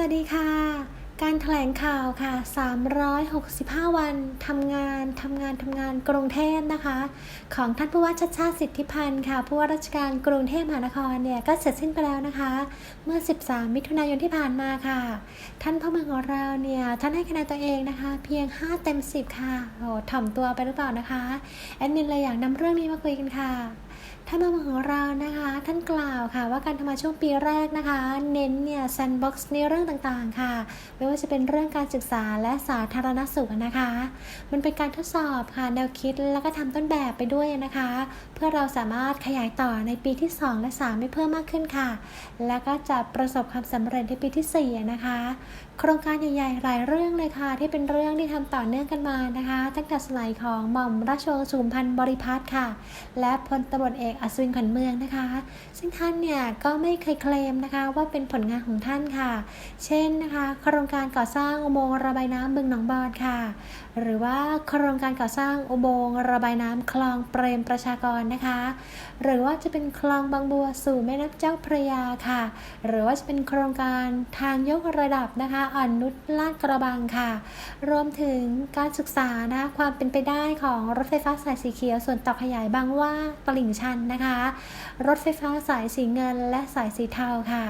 วัสดีค่ะ การแถลงข่าวค่ะ 365 วันทำงานทำงานทำงานกรุงเทพนะคะ ของท่านผู้ว่าชัดชาติสิทธิพันธ์ค่ะ ผู้ว่าราชการกรุงเทพมหานครเนี่ยก็เสร็จสิ้นไปแล้วนะคะ เมื่อ 13 มิถุนายนที่ผ่านมาค่ะ ท่านพ่อเมืองของเราเนี่ยท่านให้คะแนนตัวเองนะคะ เพียง 5 เต็ม 10 ค่ะโอ้ถ่อมตัวไปหรือเปล่านะคะแอดมินเลยอยากนำเรื่องนี้มาคุยกันค่ะ ท่านผู้ว่าของเรานะคะ ท่านกล่าวค่ะว่าการทำงานช่วงปีแรกนะคะ เน้นเนี่ยแซนบ็อกซ์ในเรื่องต่างๆค่ะ ไม่ว่าจะเป็นเรื่องการศึกษาและสาธารณสุขนะคะ มันเป็นการทดสอบค่ะแนวคิดแล้วก็ทำต้นแบบไปด้วยนะคะ เพื่อเราสามารถขยายต่อในปีที่ 2 และ 3 ให้เพิ่มมากขึ้นค่ะ แล้วก็จะประสบความสำเร็จในปีที่4นะคะโครงการใหญ่ๆหลายเรื่องเลยค่ะ ที่เป็นเรื่องที่ทำต่อเนื่องกันมานะคะ ตั้งแต่สมัยของหม่อมราชวงศ์สุขุมพันธ์บริพัตรค่ะ และพลตำรวจเอกอัศวินขวัญเมืองนะคะ ซึ่งท่านเนี่ยก็ไม่เคยเคลมนะคะว่าเป็นผลงานของท่านค่ะ เช่นนะคะโครงการก่อสร้างอุโมงค์ระบายน้ำบึงหนองบอนค่ะ หรือว่าโครงการก่อสร้างอุโมงค์ระบายน้ำคลองเปรมประชากรนะคะ หรือว่าจะเป็นคลองบางบัวสู่แม่น้ำเจ้าพระยาค่ะ หรือว่าจะเป็นโครงการทางยกระดับนะคะอ่อนนุชลาดกระบังค่ะ รวมถึงการศึกษานะคะความเป็นไปได้ของรถไฟฟ้าสายสีเขียวส่วนต่อขยายบางว่าตลิ่งชันนะคะ รถไฟฟ้าสายสีเงินและสายสีเทาค่ะ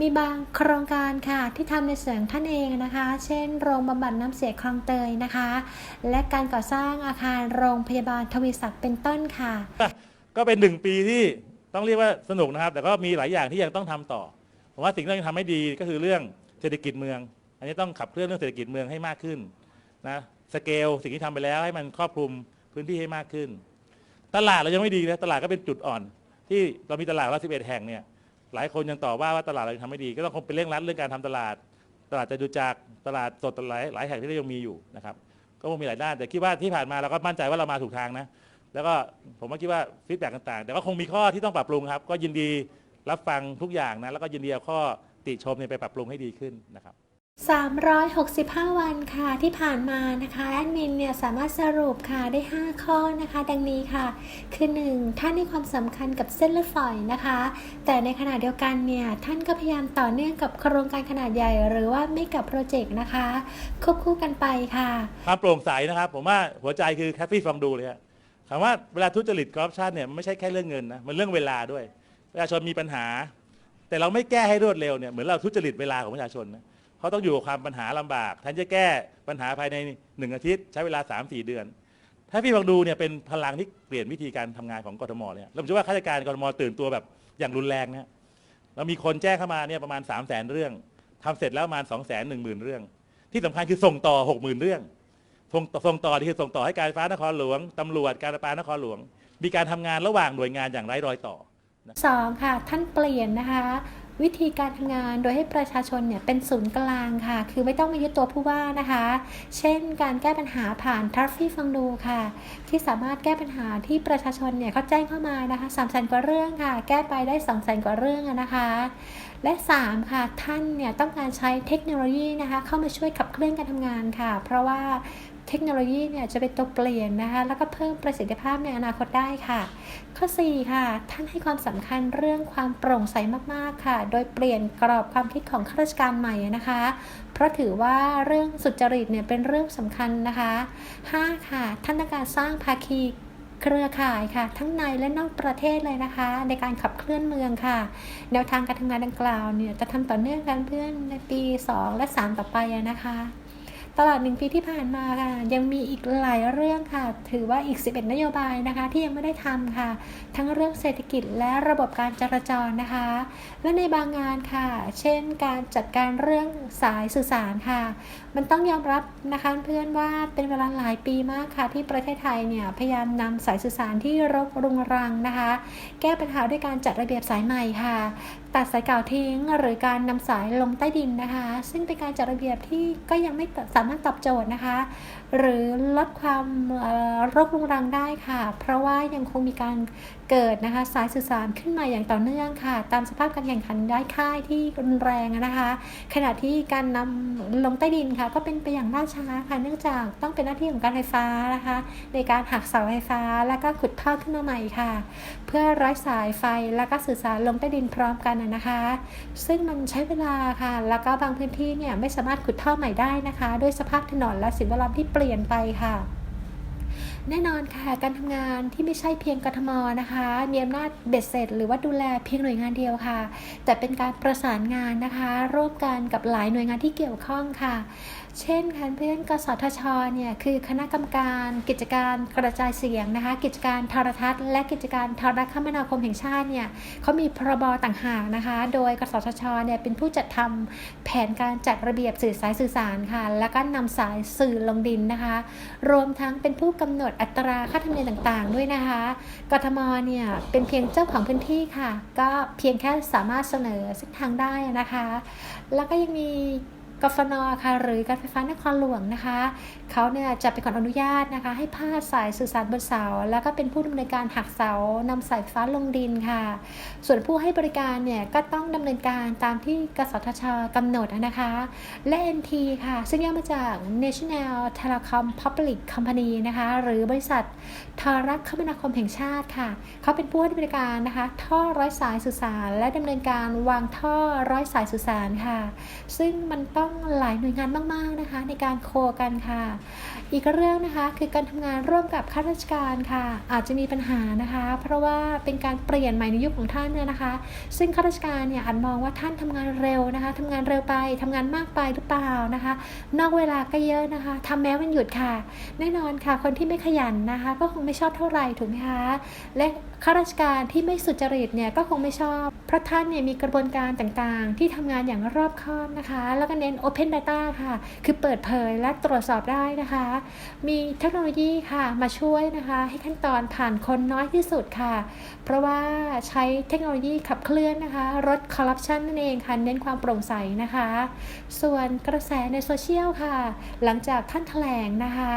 มีบางโครงการค่ะที่ทำในส่วนของท่านเองนะคะ เช่น โรงบำบัดน้ำเสียคลองเตยนะคะ และการก่อสร้างอาคารโรงพยาบาลทวีศักดิ์เป็นต้นค่ะ ก็เป็นหนึ่งปีที่ต้องเรียกว่าสนุกนะครับ แต่ก็มีหลายอย่างที่ยังต้องทำต่อผมว่าสิ่งที่ต้องทำให้ดีก็คือเรื่องเศรษฐกิจเมือง อันนี้ต้องขับเคลื่อนเรื่องเศรษฐกิจเมืองให้มากขึ้นนะสเกลสิ่งที่ทำไปแล้วให้มันครอบคลุมพื้นที่ให้มากขึ้น ตลาดเรายังไม่ดีนะตลาดก็เป็นจุดอ่อน ที่เรามีตลาดละสิบเอ็ดแห่งเนี่ยหลายคนยังต่อว่าว่าตลาดเรายังทำไม่ดี ก็ต้องคงเป็นเร่งรัดเรื่องการทำตลาด ตลาดจะดูจากตลาดสดหลายหลายแห่งที่เรายังมีอยู่นะครับก็คงมีหลายด้านแต่คิดว่าที่ผ่านมาเราก็มั่นใจว่าเรามาถูกทางนะแล้วก็ผมก็คิดว่าฟีดแบ็กต่างๆ แต่ก็คงมีข้อที่ต้องปรับปรุงครับก็ยินดีรับฟังทุกอย่างนะแล้วก็ยินดีเอาข้อติชมเนี่ยไปปรับปรุงให้ดีขึ้นนะครับ 365 วันค่ะที่ผ่านมานะคะแอดมินเนี่ยสามารถสรุปค่ะได้ 5 ข้อนะคะ ดังนี้ค่ะ คือ 1. ท่านให้ความสำคัญกับเส้นเลือดฝอยนะคะ แต่ในขณะเดียวกันเนี่ยท่านก็พยายามต่อเนื่องกับโครงการขนาดใหญ่ หรือว่าไม่กับโปรเจกต์นะคะควบคู่กันไปค่ะความโปร่งใสนะครับ ผมว่าหัวใจคือแคฟฟี่ฟังดูเลยครับคำว่าเวลาทุจริตคอร์รัปชันเนี่ยมันไม่ใช่แค่เรื่องเงินนะมันเรื่องเวลาด้วยประชาชนมีปัญหา แต่เราไม่แก้ให้รวดเร็วเนี่ยเหมือนเราทุจริตเวลาของประชาชนนะ เขาต้องอยู่กับความปัญหาลำบากท่านจะแก้ปัญหาภายในหนึ่งอาทิตย์ใช้เวลา3 4เดือน ถ้าพี่ฟังดูเนี่ยเป็นพลังที่เปลี่ยนวิธีการทำงานของกทมเนี่ยเราเชื่อว่าข้าราชการกทมตื่นตัวแบบอย่างรุนแรงนะเรามีคนแจ้งเข้ามาเนี่ยประมาณ 3 0 0แสนเรื่องทำเสร็จแล้วประมาณ2 1 0 0 0 0เรื่อง ที่สำคัญคือส่งต่อ 60,000 เรื่องส่งส่งต่อที่คือส่งต่อให้การไฟฟ้านครหลวงตำรวจการประปานครหลวง มีการทำงานระหว่างหน่วยงานอย่างไร้รอยต่อ 2. ค่ะท่านเปลี่ยนนะคะ วิธีการทำงานโดยให้ประชาชนเนี่ยเป็นศูนย์กลางค่ะ คือไม่ต้องมายึดตัวผู้ว่านะคะ เช่น การแก้ปัญหาผ่านทัฟฟี่ฟังดูค่ะ ที่สามารถแก้ปัญหาที่ประชาชนเนี่ยเขาแจ้งเข้ามานะคะสามแสนกว่าเรื่องค่ะ แก้ไปได้สองแสนกว่าเรื่องนะคะและ 3 ค่ะ ท่านเนี่ยต้องการใช้เทคโนโลยีนะคะเข้ามาช่วยขับเคลื่อนการทำงานค่ะ เพราะว่า เทคโนโลยีเนี่ยจะเป็นตัวเปลี่ยนนะคะแล้วก็เพิ่มประสิทธิภาพในอนาคตได้ค่ะ ข้อ 4 ค่ะ ท่านให้ความสำคัญเรื่องความโปร่งใสมากๆค่ะ โดยเปลี่ยนกรอบความคิดของข้าราชการใหม่นะคะ เพราะถือว่าเรื่องสุจริตเนี่ยเป็นเรื่องสำคัญนะคะ 5 ค่ะ ท่านต้องการสร้างภาคีเครือข่ายค่ะ ทั้งในและนอกประเทศเลยนะคะ ในการขับเคลื่อนเมืองค่ะ แนวทางการทำงานดังกล่าวเนี่ยจะทำต่อเนื่องกันเพื่อนในปี 2 และ 3 ต่อไปนะคะ ตลอดหนึ่งปีที่ผ่านมาค่ะ ยังมีอีกหลายเรื่องค่ะ ถือว่าอีก 11 นโยบายนะคะ ที่ยังไม่ได้ทำค่ะ ทั้งเรื่องเศรษฐกิจและระบบการจราจรนะคะ และในบางงานค่ะ เช่น การจัดการเรื่องสายสื่อสารค่ะ มันต้องยอมรับนะคะเพื่อนว่าเป็นเวลาหลายปีมากค่ะ ที่ประเทศไทยเนี่ยพยายามนำสายสื่อสารที่รกรุงรังนะคะ แก้ปัญหาด้วยการจัดระเบียบสายใหม่ค่ะ ตัดสายเก่าทิ้งหรือการนำสายลงใต้ดินนะคะ ซึ่งเป็นการจัดระเบียบที่ก็ยังไม่สามารถตอบโจทย์นะคะ หรือลดความเอ่อรกรุงรังได้ค่ะ เพราะว่ายังคงมีการเกิดนะคะสายสื่อสารขึ้นมาอย่างต่อเนื่องค่ะ ตามสภาพการแข่งขันได้ายค่ายที่รุนแรงนะคะ ขณะที่การนำลงใต้ดินค่ะ ก็เป็นไปอย่างล่าช้าค่ะ เนื่องจากต้องเป็นหน้าที่ของการไฟฟ้านะคะ ในการหักเสาไฟฟ้าแล้วก็ขุดท่อขึ้นมาใหม่ค่ะ เพื่อร้อยสายไฟแล้วก็สื่อสารลงใต้ดินพร้อมกันนะคะ ซึ่งมันใช้เวลาค่ะ แล้วก็บางพื้นที่เนี่ยไม่สามารถขุดท่อใหม่ได้นะคะ ด้วยสภาพถนนและสิ่งแวดล้อมที่เปปลี่ยนไปค่ะแน่นอนค่ะ การทำงานที่ไม่ใช่เพียงกทมนะคะ มีอำนาจเบ็ดเสร็จ หรือว่าดูแลเพียงหน่วยงานเดียวค่ะ แต่เป็นการประสานงานนะคะ ร่วมกันกับหลายหน่วยงานที่เกี่ยวข้องค่ะ เช่นค่ะเพื่อนกสทชเนี่ยคือคณะกรรมการ กิจการกระจายเสียงนะคะ กิจการโทรทัศน์ และกิจการโทรคมนาคมแห่งชาติเนี่ยเขามีพรบต่างหากนะคะ โดยกสทชเนี่ยเป็นผู้จัดทำแผนการจัดระเบียบสื่อสายสื่อสารค่ะ แล้วก็นำสายสื่อลงดินนะคะ รวมทั้งเป็นผู้กำหนดอัตราค่าธรรมเนียมต่างๆ ด้วยนะคะ กทมเนี่ยเป็นเพียงเจ้าของพื้นที่ค่ะ ก็เพียงแค่สามารถเสนอเส้นทางได้นะคะ แล้วก็ยังมีกฟนค่ะหรือการไฟฟ้านครหลวงนะคะ เขาเนี่ยจะเป็นคนอนุญาตนะคะ ให้พาดสายสื่อสารบนเสา แล้วก็เป็นผู้ดำเนินการหักเสานำสายฟ้าลงดินค่ะ ส่วนผู้ให้บริการเนี่ยก็ต้องดำเนินการตามที่กสทชกำหนดนะคะ และ NT ค่ะ ซึ่งย่อมาจาก National Telecom Public Company นะคะ หรือบริษัททรคมนาคมแห่งชาติค่ะ เขาเป็นผู้ให้บริการนะคะ ท่อร้อยสายสื่อสาร และดำเนินการวางท่อร้อยสายสื่อสารค่ะ ซึ่งมันต้องหลายหน่วยงานมาก ๆนะคะ ในการโคกันค่ะอีกเรื่องนะคะคือการทำงานร่วมกับข้าราชการค่ะ อาจจะมีปัญหานะคะ เพราะว่าเป็นการเปลี่ยนใหม่ในยุคของท่านเนี่ยนะคะ ซึ่งข้าราชการเนี่ยอาจมองว่าท่านทำงานเร็วนะคะทำงานเร็วไปทำงานมากไปหรือเปล่านะคะ นอกเวลาก็เยอะนะคะทำแม้วันหยุดค่ะ แน่นอนค่ะ คนที่ไม่ขยันนะคะ ก็คงไม่ชอบเท่าไหร่ถูกไหมคะและ ข้าราชการที่ไม่สุจริตเนี่ยก็คงไม่ชอบ เพราะท่านเนี่ยมีกระบวนการต่างๆ ที่ทำงานอย่างรอบคอบนะคะ แล้วก็เน้น Open Data ค่ะ คือเปิดเผยและตรวจสอบได้นะคะ มีเทคโนโลยีค่ะมาช่วยนะคะ ให้ขั้นตอนผ่านคนน้อยที่สุดค่ะ เพราะว่าใช้เทคโนโลยีขับเคลื่อนนะคะลดคอร์รัปชันนั่นเองค่ะ เน้นความโปร่งใสนะคะ ส่วนกระแสในโซเชียลค่ะ หลังจากท่านแถลงนะคะ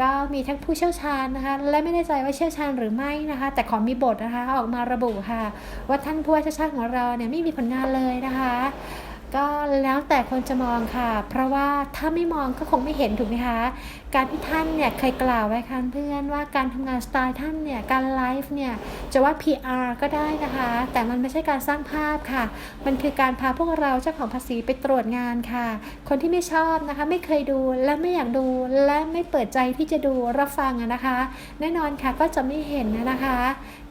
ก็มีทั้งผู้เชี่ยวชาญนะคะ และไม่แน่ใจว่าเชี่ยวชาญหรือไม่นะคะ แต่ขอมีบทนะคะ ออกมาระบุค่ะ ว่าท่านผู้ว่าชาติชาติของเราเนี่ยไม่มีผลงานเลยนะคะ ก็แล้วแต่คนจะมองค่ะ เพราะว่าถ้าไม่มองก็คงไม่เห็นถูกไหมคะ การที่ท่านเนี่ยเคยกล่าวไว้ค่ะเพื่อนว่าการทำงานสไตล์ท่านเนี่ยการไลฟ์เนี่ยจะว่า PR ก็ได้นะคะ แต่มันไม่ใช่การสร้างภาพค่ะ มันคือการพาพวกเราเจ้าของภาษีไปตรวจงานค่ะ คนที่ไม่ชอบนะคะ ไม่เคยดูและไม่อยากดูและไม่เปิดใจที่จะดูรับฟังนะคะ แน่นอนค่ะก็จะไม่เห็นนะคะ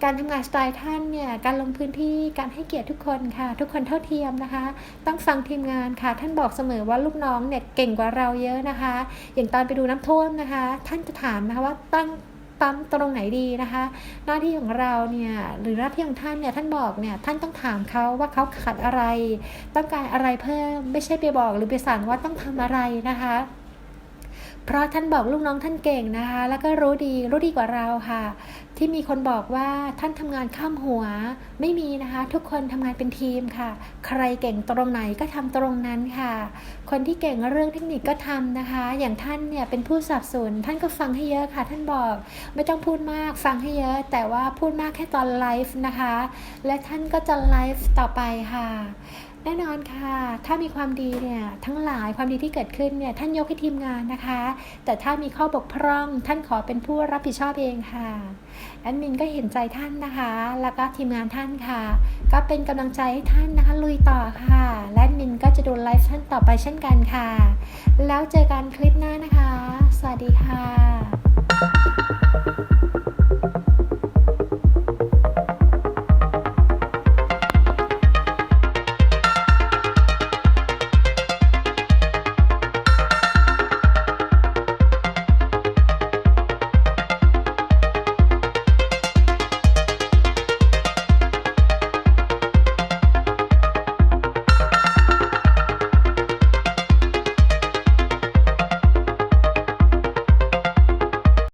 การทำงานสไตล์ท่านเนี่ยการลงพื้นที่การให้เกียรติทุกคนค่ะ ทุกคนเท่าเทียมนะคะ ต้องฟังทีมงานค่ะ ท่านบอกเสมอว่าลูกน้องเนี่ยเก่งกว่าเราเยอะนะคะ อย่างตอนไปดูน้ำท่วมนะคะ ท่านจะถามนะคะว่าตั้งปั๊มตรงไหนดีนะคะ หน้าที่ของเราเนี่ยหรือหน้าที่ของท่านเนี่ยท่านบอกเนี่ยท่านต้องถามเขาว่าเขาขาดอะไร ต้องการอะไรเพิ่มไม่ใช่ไปบอกหรือไปสั่งว่าต้องทำอะไรนะคะ เพราะท่านบอกลูกน้องท่านเก่งนะคะ แล้วก็รู้ดีรู้ดีกว่าเราค่ะ ที่มีคนบอกว่าท่านทำงานข้ามหัวไม่มีนะคะ ทุกคนทำงานเป็นทีมค่ะ ใครเก่งตรงไหนก็ทำตรงนั้นค่ะ คนที่เก่งเรื่องเทคนิคก็ทำนะคะ อย่างท่านเนี่ยเป็นผู้สับสนท่านก็ฟังให้เยอะค่ะ ท่านบอกไม่ต้องพูดมากฟังให้เยอะ แต่ว่าพูดมากแค่ตอนไลฟ์นะคะ และท่านก็จะไลฟ์ต่อไปค่ะ แน่นอนค่ะ ถ้ามีความดีเนี่ยทั้งหลายความดีที่เกิดขึ้นเนี่ยท่านยกให้ทีมงานนะคะ แต่ถ้ามีข้อบกพร่องท่านขอเป็นผู้รับผิดชอบเองค่ะแอดมินก็เห็นใจท่านนะคะ แล้วก็ทีมงานท่านค่ะ ก็เป็นกำลังใจให้ท่านนะคะลุยต่อค่ะ และแอดมินก็จะดูไลฟ์ท่านต่อไปเช่นกันค่ะ แล้วเจอกันคลิปหน้านะคะ สวัสดีค่ะ